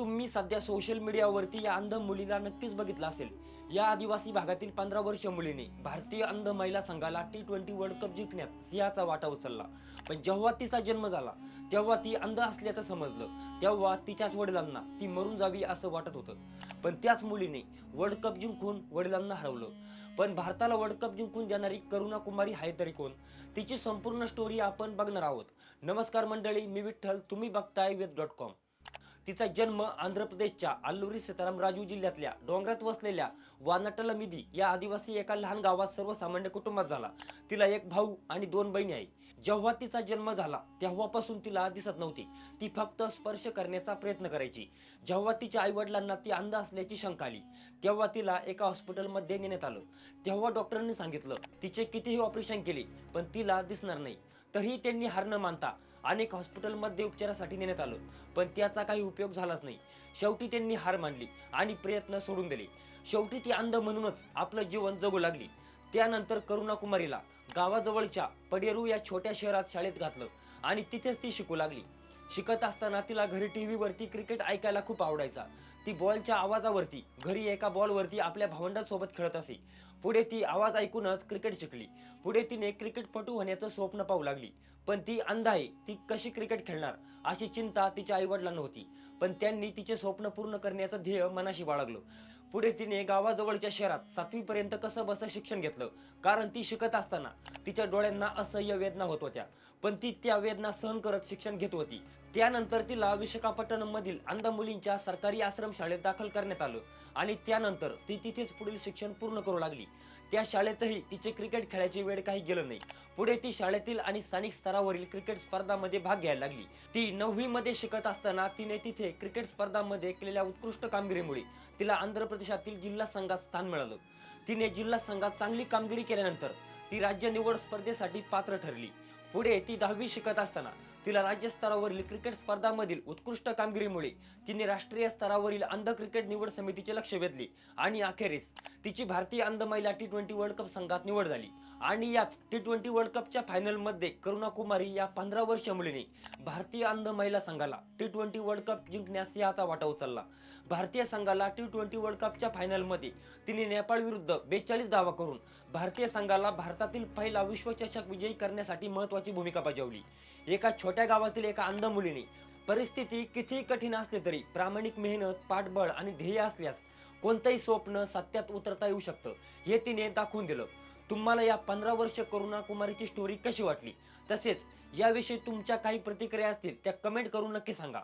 तुम्ही सध्या सोशल मीडियावरती या अंध मुलीला नक्कीच बघितलं असेल. या आदिवासी भागातील पंधरा वर्ष मुलीने भारतीय अंध महिला संघाला टी ट्वेंटी वर्ल्ड कप जिंकण्यात सिंहाचा वाटा उचलला. पण जेव्हा तिचा जन्म झाला तेव्हा ती अंध असल्याचं समजलं. तेव्हा तिच्याच वडिलांना ती मरून जावी असं वाटत होतं. पण त्याच मुलीने वर्ल्ड कप जिंकून वडिलांना हरवलं. पण भारताला वर्ल्ड कप जिंकून देणारी करुणा कुमारी आहे तरी कोण? तिची संपूर्ण स्टोरी आपण बघणार आहोत. नमस्कार मंडळी मी विठ्ठल. तुम्ही बघताय वेद डॉट कॉम तिचा जन्म आंध्र प्रदेशच्या अल्लुरी सीताराम राजू जिल्ह्यातल्या डोंगरात वसलेल्या वानाटलमिदी या आदिवासी एका लहान गावात सर्वसामान्य कुटुंबात झाला. तिला एक भाऊ आणि दोन बहिणी आहे. जेव्हा तिचा जन्म झाला तेव्हापासून तिला दिसत नव्हती. ती फक्त स्पर्श करण्याचा प्रयत्न करायची. जेव्हा तिच्या आईवडिलांना ती अंध असल्याची शंका आली तेव्हा तिला एका हॉस्पिटलमध्ये नेण्यात आलं. तेव्हा डॉक्टरांनी सांगितलं तिचे कितीही ऑपरेशन केले पण तिला दिसणार नाही. तरीही त्यांनी हार न मानता अनेक हॉस्पिटलमध्ये उपचारासाठी नेण्यात आलं. पण त्याचा काही उपयोग झालाच नाही. शेवटी त्यांनी हार मानली आणि प्रयत्न सोडून दिले. शेवटी ती अंध म्हणूनच आपलं जीवन जगू लागली. त्यानंतर करुणा कुमारीला गावाजवळच्या पडेरू या छोट्या शहरात शाळेत घातलं आणि तिथेच ती शिकू लागली. शिकत असताना तिला घरी टीव्ही वरती क्रिकेट ऐकायला खूप आवडायचा. ती बॉलच्या आवाजावरती घरी एका बॉलवरती आपल्या भावंडांसोबत खेळत असे. पुढे ती आवाज ऐकूनच क्रिकेट शिकली. पुढे तिने क्रिकेटपटू होण्याचं स्वप्न पाहू लागली. पण ती अंध आहे ती कशी क्रिकेट खेळणार? अशी चिंता तिच्या आईवडिलांना होती. पण त्यांनी तिचे स्वप्न पूर्ण करण्याचं ध्येय मनाशी बाळगलं. पुढे तिने गावाजवळच्या शहरात सातवी पर्यंत कसं बसं शिक्षण घेतलं? कारण ती शिकत असताना तिच्या डोळ्यांना असह्य वेदना होत होत्या. पण ती त्या वेदना सहन करत शिक्षण घेत होती. त्यानंतर तिला विशाखापट्टणम मधील अंध मुलींच्या सरकारी आश्रम शाळेत दाखल करण्यात आलं आणि त्यानंतर ती तिथेच पुढील शिक्षण पूर्ण करू लागली. त्या शाळेतही तिचे क्रिकेट खेळायची वेळ काही गेलं नाही. पुढे ती शाळेतील आणि स्थानिक स्तरावरील क्रिकेट स्पर्धामध्ये भाग घ्यायला लागली. ती नववी मध्ये शिकत असताना तिने तिथे क्रिकेट स्पर्धामध्ये केलेल्या उत्कृष्ट कामगिरीमुळे तिला आंध्र प्रदेशातील जिल्हा संघात स्थान मिळालं. तिने जिल्हा संघात चांगली कामगिरी केल्यानंतर ती राज्य निवड स्पर्धेसाठी पात्र ठरली. पुढे ती दहावी शिकत असताना तिला राज्य स्तरावरील क्रिकेट स्पर्धामधील उत्कृष्ट कामगिरीमुळे तिने राष्ट्रीय स्तरावरील अंध क्रिकेट निवड समितीचे लक्ष वेधले आणि अखेरीस तिची भारतीय अंध महिला टी ट्वेंटी वर्ल्ड कप संघात निवड झाली. आणि याच टी ट्वेंटी वर्ल्ड कपच्या फायनलमध्ये करुणा कुमारी या पंधरा वर्ष मुलीने भारतीय अंध महिला संघाला टी ट्वेंटी वर्ल्ड कप जिंकण्यास याचा वाटा उचलला. भारतीय संघाला टी ट्वेंटी वर्ल्ड कपच्या फायनलमध्ये तिने नेपाळ विरुद्ध बेचाळीस धावा करून भारतीय संघाला भारतातील पहिला विश्वचषक विजयी करण्यासाठी महत्वाची भूमिका बजावली. एका छोट्या गावातील एका अंध मुलीने परिस्थिती कितीही कठीण असली तरी प्रामाणिक मेहनत पाठबळ आणि ध्येय असल्यास कोणतंही स्वप्न सत्यात उतरता येऊ शकतं हे तिने दाखवून दिलं. तुम्हाला या पंधरा वर्ष करुणा कुमारीची स्टोरी कशी वाटली? तसेच याविषयी तुमच्या काही प्रतिक्रिया असतील त्या कमेंट करून नक्की सांगा.